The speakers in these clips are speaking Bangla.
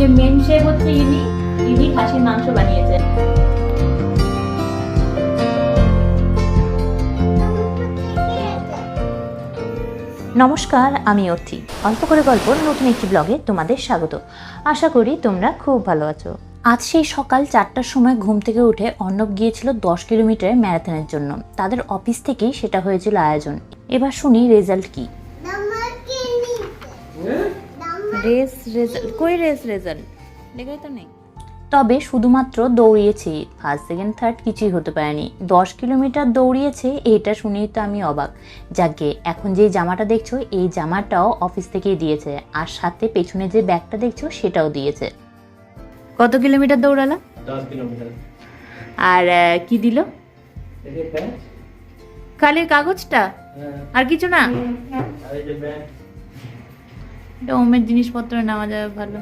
আজকে মেন শেফ হচ্ছে ইনি। ইনি খাসির মাংস বানিয়েছে নমস্কার, আমি অর্থি। অল্প করে গল্প, নতুন একটি ব্লগে তোমাদের স্বাগত। আশা করি তোমরা খুব ভালো আছো। আজ সেই সকাল চারটার সময় ঘুম থেকে উঠে অর্ণব গিয়েছিল দশ কিলোমিটারের ম্যারাথনের জন্য। তাদের অফিস থেকেই সেটা হয়েছিল আয়োজন। এবার শুনি রেজাল্ট কি। রেস রেজাল্ট কই রেস রেজাল্ট? লেখাই তো নেই। তবে শুধুমাত্র দৌড়িয়েছে। ফার্স্ট সেকেন্ড থার্ড কিছুই হতে পারেনি। দশ কিলোমিটার দৌড়িয়েছে এটা শুনেই তো আমি অবাক। যাকে এখন যে জামাটা দেখছ এই জামাটাও অফিস থেকেই দিয়েছে। আর সাথে পেছনে যে ব্যাগটা দেখছ সেটাও দিয়েছে। কত কিলোমিটার দৌড়ালা? আর কি দিল? খালি কাগজটা? হ্যাঁ। আর কিছু না? আর এই যে ব্যাগ এটা ওমের জিনিসপত্র নেওয়া যাবে ভালো।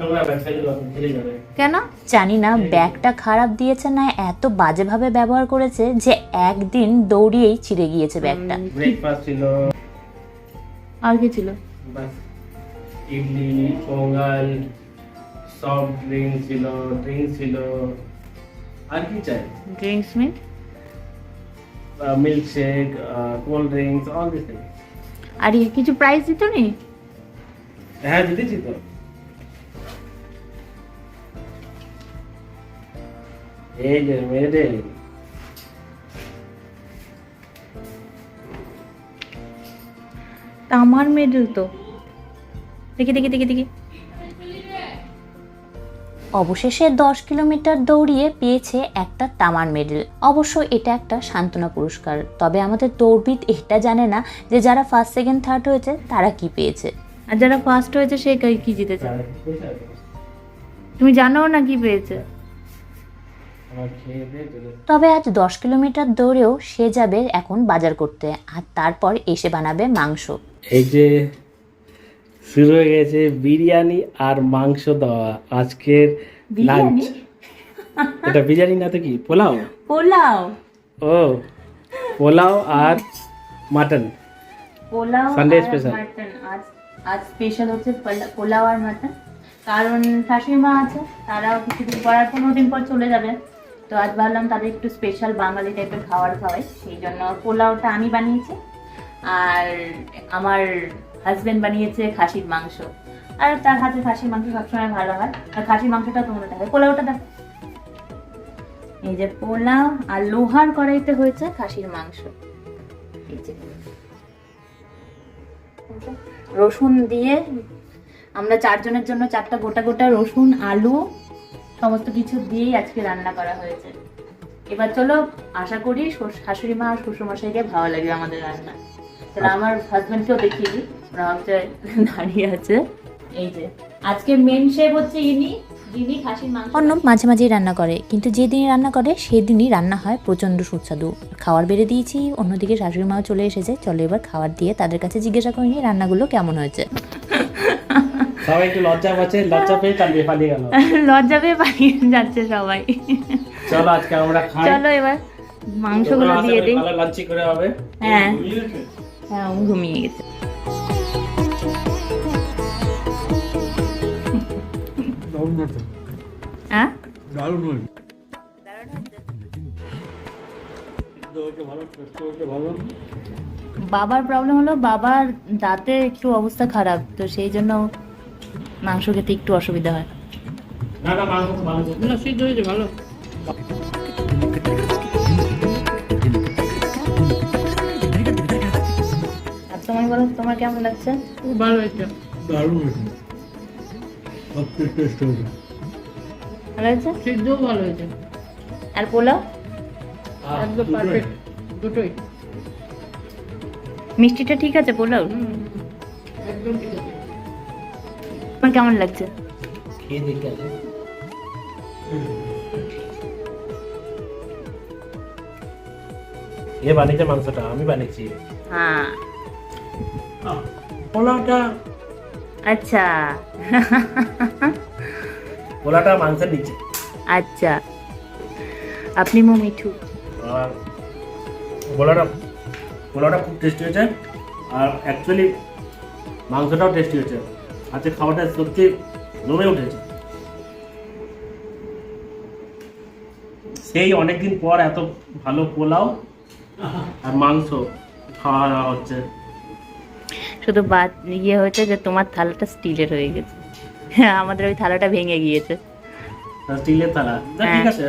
কেন? জানি না ব্যাগটা খারাপ দিয়েছে না এত বাজেভাবে ব্যবহার করেছে যে একদিন দৌড়িয়েই ছিঁড়ে গিয়েছে ব্যাগটা। ব্রেকফাস্ট ছিল। আর কি ছিল? ইডলি পোঙ্গাল সফট ড্রিঙ্ক ছিল ড্রিঙ্ক ছিল। আর কি চাই? Drinks meat milk shake cold drinks all this আর কিছু প্রাইস দিত নি হ্যাঁ দিতেছি তো। এই যে তামার মেডেল তো। দেখি দেখি দেখি দেখি। অবশেষে দশ কিলোমিটার দৌড়িয়ে পেয়েছে একটা তামার মেডেল। অবশ্য এটা একটা সান্ত্বনা পুরস্কার। তবে আমাদের দৌড়বিদ এটা জানে না যে যারা ফার্স্ট সেকেন্ড থার্ড হয়েছে, তারা কি পেয়েছে। আর যারা ফার্স্ট হয়েছে সে কে- কি জিতেছে? তুমি জানো না কি পেয়েছে? তবে আজ দশ কিলোমিটার দৌড়েও সে যাবে এখন বাজার করতে আর তারপর এসে বানাবে মাংস। এই যে শুরু হয়ে গেছে বিরিয়ানি আর মাংস দেওয়া আজকের লাঞ্চ এটা বিরিয়ানি না তো কি? পোলাও? পোলাও। ও পোলাও আর মাটন। পোলাও Sunday আর special. মাটন আজ আজ স্পেশাল হচ্ছে পোলাও আর মাটন। কারণ শাশুড়িমা আছে, তারাও কিছুদিন পর আর পনেরো দিন পর চলে যাবে। তো আজ ভাবলাম তাদের একটু স্পেশাল বাঙালি টাইপের খাবার খাওয়াই, সেই জন্য পোলাওটা আমি বানিয়েছি। আর আমার হাজবেন্ড বানিয়েছে খাসির মাংস। আর তার হাতে খাসির মাংস সবসময় ভালো হয়। আর খাসির মাংসটা তোমরা দেখো পোলাওটা দেখো। এই যে পোলাও আর লোহার কড়াইতে হয়েছে খাসির মাংস। এই যে। রসুন দিয়ে আমরা চারজনের জন্য চারটা গোটা গোটা রসুন, আলু, সমস্ত কিছু দিয়েই আজকে রান্না করা হয়েছে। এবার চলো, আশা করি শাশুড়ি মা আর শ্বশুরমশাইকে ভালো লাগবে আমাদের রান্না। তাহলে আমার হাজব্যান্ডকেও দেখিয়ে দিই। ওরা দাঁড়িয়ে আছে। এই যে, আজকে মেন শেফ হচ্ছে ইনি। অর্ণব মাঝে মাঝেই রান্না করে কিন্তু যেদিনই রান্না করে সেদিনই রান্না হয় প্রচণ্ড সুস্বাদু। খাবার বেড়ে দিয়েছি অন্যদিকে শাশুড়ি মাও চলে এসেছে। চলো এবার খাবার দিয়ে তাদের কাছে জিজ্ঞাসা করিনি রান্নাগুলো কেমন হয়েছে। সবাই একটু লজ্জা পাচ্ছে লজ্জা পেয়ে চালিয়ে পালিয়ে গেল। লজ্জা পেয়ে পালিয়ে যাচ্ছে সবাই। চলো আজকে আমরা খাই। চলো এবার মাংসগুলো দিয়ে দিই। লাঞ্চি করে হবে। হ্যাঁ। হ্যাঁ ঘুমিয়ে গেছে। হ্যাঁ দারুণ বাবার প্রবলেম হলো বাবার দাঁতে একটু অবস্থা খারাপ তো সেই জন্য মাংস খেতে একটু অসুবিধা হয়। না না মাংস তো ভালো না সিদ্ধ হয়েছে ভালো। আর তোমার বলো তোমার কেমন লাগছে? খুব ভালো হয়েছে। দারুণ হয়েছে। সবচেয়ে টেস্ট হয়েছে ভালো হয়েছে? সিদ্ধও ভালো হয়েছে। আর পোলাও? একদম পারফেক্ট দুটোই। মিষ্টিটা ঠিক আছে পোলাও? একদম ঠিক আছে। তোমার কেমন লাগছে? খেয়ে দেখে আছে এ বানিয়েছে মাংসটা আমি বানিয়েছি। হ্যাঁ। পোলাওটা আচ্ছা। গলাটা মাংসের নিচে। আচ্ছা। আপনি মো মিঠু। আর গলাটা গলাটা খুব টেস্টি হয়েছে। আর অ্যাকচুয়ালি মাংসটাও টেস্টি হয়েছে। আজকে খাওয়াটা সত্যি জমে উঠেছে। সেই অনেকদিন পর এত ভালো পোলাও আর মাংস খাওয়া হচ্ছে। শুধু বাদ ইয়ে হয়েছে যে তোমার থালাটা স্টিলের হয়ে গেছে। হ্যাঁ আমাদের ওই থালাটা ভেঙে গিয়েছে। স্টিলের ঠিক হ্যাঁ। আছে।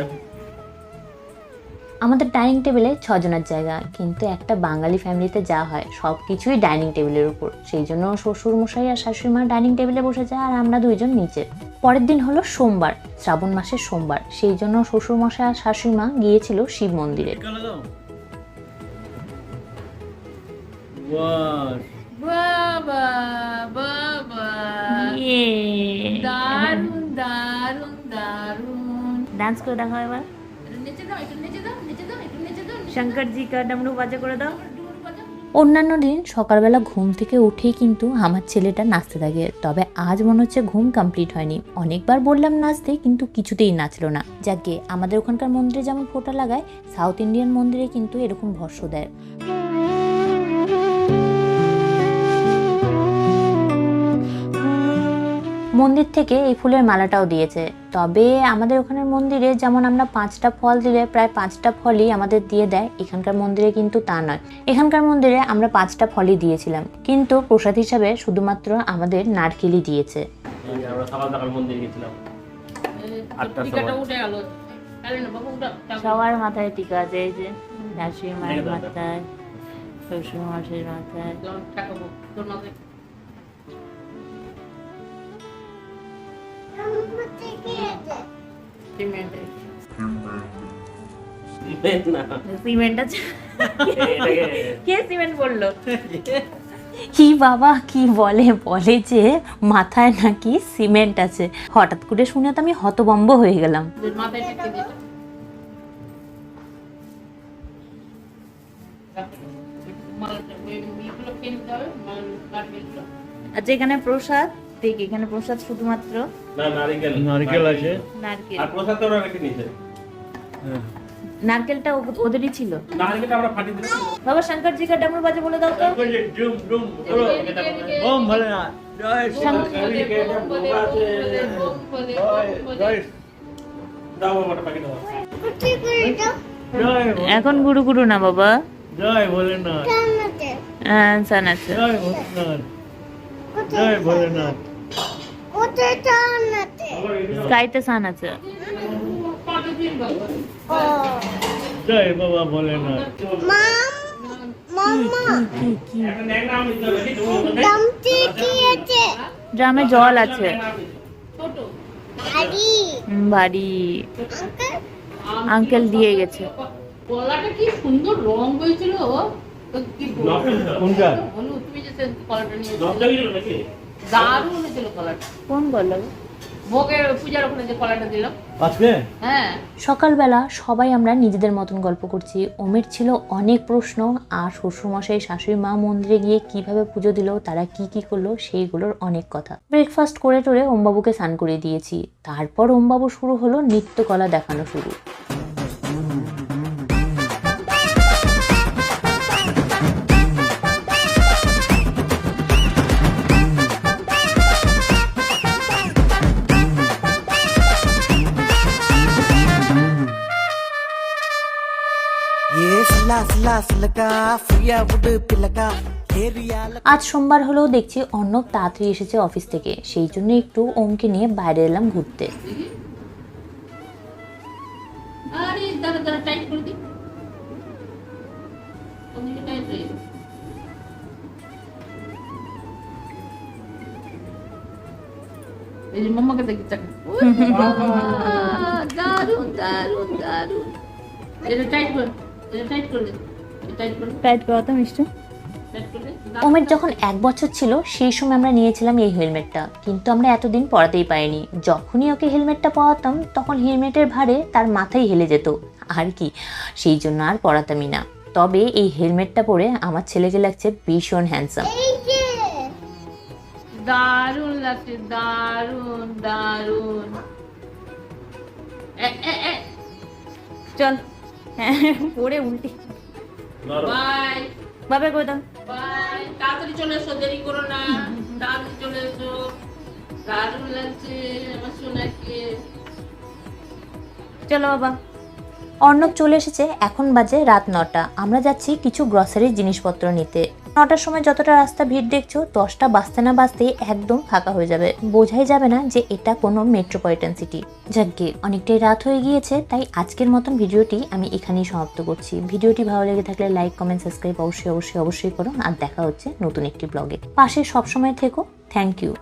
আমাদের ডাইনিং টেবিলে ছজনের জায়গা কিন্তু একটা বাঙালি ফ্যামিলিতে যা হয় সব কিছুই ডাইনিং টেবিলের উপর। সেই জন্য শ্বশুর মশাই আর শাশুড়ি মা ডাইনিং টেবিলে বসে যায় আর আমরা দুইজন নিচে। পরের দিন হলো সোমবার শ্রাবণ মাসের সোমবার। সেই জন্য শ্বশুর মশাই আর শাশুড়ি মা গিয়েছিল শিব মন্দিরে। বাবা বাবা। দারুণ দারুণ দারুণ ডান্স করে দেখো এবার। নিচে দাও একটু নিচে দাও নিচে দাও একটু নিচে দাও শঙ্কর জি কা ডমরু বাজা করে দাও। অন্যান্য দিন সকালবেলা ঘুম থেকে উঠেই কিন্তু আমার ছেলেটা নাচতে থাকে তবে আজ মনে হচ্ছে ঘুম কমপ্লিট হয়নি। অনেকবার বললাম নাচতে কিন্তু কিছুতেই নাচলো না। যাকে আমাদের ওখানকার মন্দিরে যেমন ফোঁটা লাগায় সাউথ ইন্ডিয়ান মন্দিরে কিন্তু এরকম ভস্য দেয়। মন্দির থেকে এই ফুলের মালাটাও দিয়েছে। তবে আমাদের ওখানের মন্দিরে যেমন আমরা পাঁচটা ফল দিলে প্রায় পাঁচটা ফলই আমাদের দিয়ে দেয় এখানকার মন্দিরে কিন্তু তা নয়। এখানকার মন্দিরে আমরা পাঁচটা ফলই দিয়েছিলাম কিন্তু প্রসাদ হিসাবে শুধুমাত্র আমাদের নারকেলই দিয়েছে। সবার মাথায় টিকা আছে এই যে শাশুড়ি মায়ের। মাথায় শ্বশুর মশাইয়ের মাথায়। সিমেন্ট। সিমেন্ট না। সিমেন্ট আছে। কে সিমেন্ট বলল? কি বাবা কি বলে? বলে যে মাথায় নাকি সিমেন্ট আছে। হঠাৎ করে শুনে তো আমি হতবম্ব হয়ে গেলাম। আচ্ছা এখানে প্রসাদ। ঠিক এখানে প্রসাদ শুধুমাত্র? না নারকেল। নারকেল আছে। নারকেল। আর প্রসাদ তো ওরা রেখে নিয়েছে নারকেলটা ও- ওদেরই ছিল। নারকেলটা আমরা ফাটিয়ে দিলাম। বাবা শঙ্কর জি কা ডমরু বাজা বলে দাও তো। ডুম ডুম বলো। ওম ভোলেনাথ জয় শ্রী জয়। দাও বাবাটা পাকিয়ে দাও। এখন গুরু গুরু না বাবা। জয় ভোলেনাথ। হ্যাঁ সান আছে। জয় ভোলেনাথ। জয় ভোলেনাথ। স্কাইতে সান আছে। জয় বাবা ড্রামে জল আছে। বাড়ি। আঙ্কেল? দিয়ে গেছে। কলাটা কি সুন্দর রং হয়েছিল? কোনটা তুমি যে কলাটা নিয়ে দারুণ হয়েছিল কলাটা। কোন বলল ভোগের পূজার ওখানে যে কলাটা দিলাম আজকে হ্যাঁ। সকালবেলা সবাই আমরা নিজেদের মতন গল্প করছি। ওমের ছিল অনেক প্রশ্ন আর শ্বশুরমশাই শাশুড়ি মা মন্দিরে গিয়ে কীভাবে পুজো দিল তারা কি কি করল সেইগুলোর অনেক কথা। ব্রেকফাস্ট করে টোরে ওমবাবুকে স্নান করে দিয়েছি। তারপর ওমবাবু শুরু হলো নৃত্যকলা দেখানো শুরু। আজ সোমবার হলেও দেখছি অর্ণব তাড়াতাড়ি এসেছে অফিস থেকে। সেই জন্য একটু ওমকে নিয়ে বাইরে এলাম ঘুরতে। দেখি দারুণ দারুণ দারুণ এটা টাইট কর। টাইট করে দে এটা টাইট করে টাইট করা তো মিষ্টি। টাইট করে দে। ওমের যখন এক বছর ছিল সেই সময় আমরা নিয়েছিলাম এই হেলমেটটা। কিন্তু আমরা এতদিন পরাতেই পারিনি। যখনই ওকে হেলমেটটা পরাতাম তখন হেলমেটের ভারে তার মাথায় হেলে যেত। আর কি? সেই জন্য আর পরাতামই না। তবে এই হেলমেটটা পরে আমার ছেলেকে লাগছে ভীষণ হ্যান্ডসাম দারুণ লাগছে দারুণ দারুণ এ এ এ। চল। হ্যাঁ পরে উল্টি। বাই। বাবে কই দাও। বাই। তাড়াতাড়ি চলে এসো দেরি করো না। তাড়াতাড়ি চলে এসো। দারুণ লাগছে আমার সোনাকে। চলো বাবা। অর্ণব চলে এসেছে এখন বাজে রাত নটা। আমরা যাচ্ছি কিছু গ্রসারির জিনিসপত্র নিতে। নটার সময় যতটা রাস্তা ভিড় দেখছ, দশটা বাজতে না বাজতেই একদম ফাঁকা হয়ে যাবে। বোঝাই যাবে না যে এটা কোনো মেট্রোপলিটন সিটি যাকে অনেকটাই রাত হয়ে গিয়েছে, তাই আজকের মতন ভিডিওটি আমি এখানেই সমাপ্ত করছি। ভিডিওটি ভালো লেগে থাকলে লাইক কমেন্ট সাবস্ক্রাইব অবশ্যই অবশ্যই অবশ্যই করুন। আর দেখা হচ্ছে নতুন একটি ব্লগে পাশে সবসময় থেকো। Thank you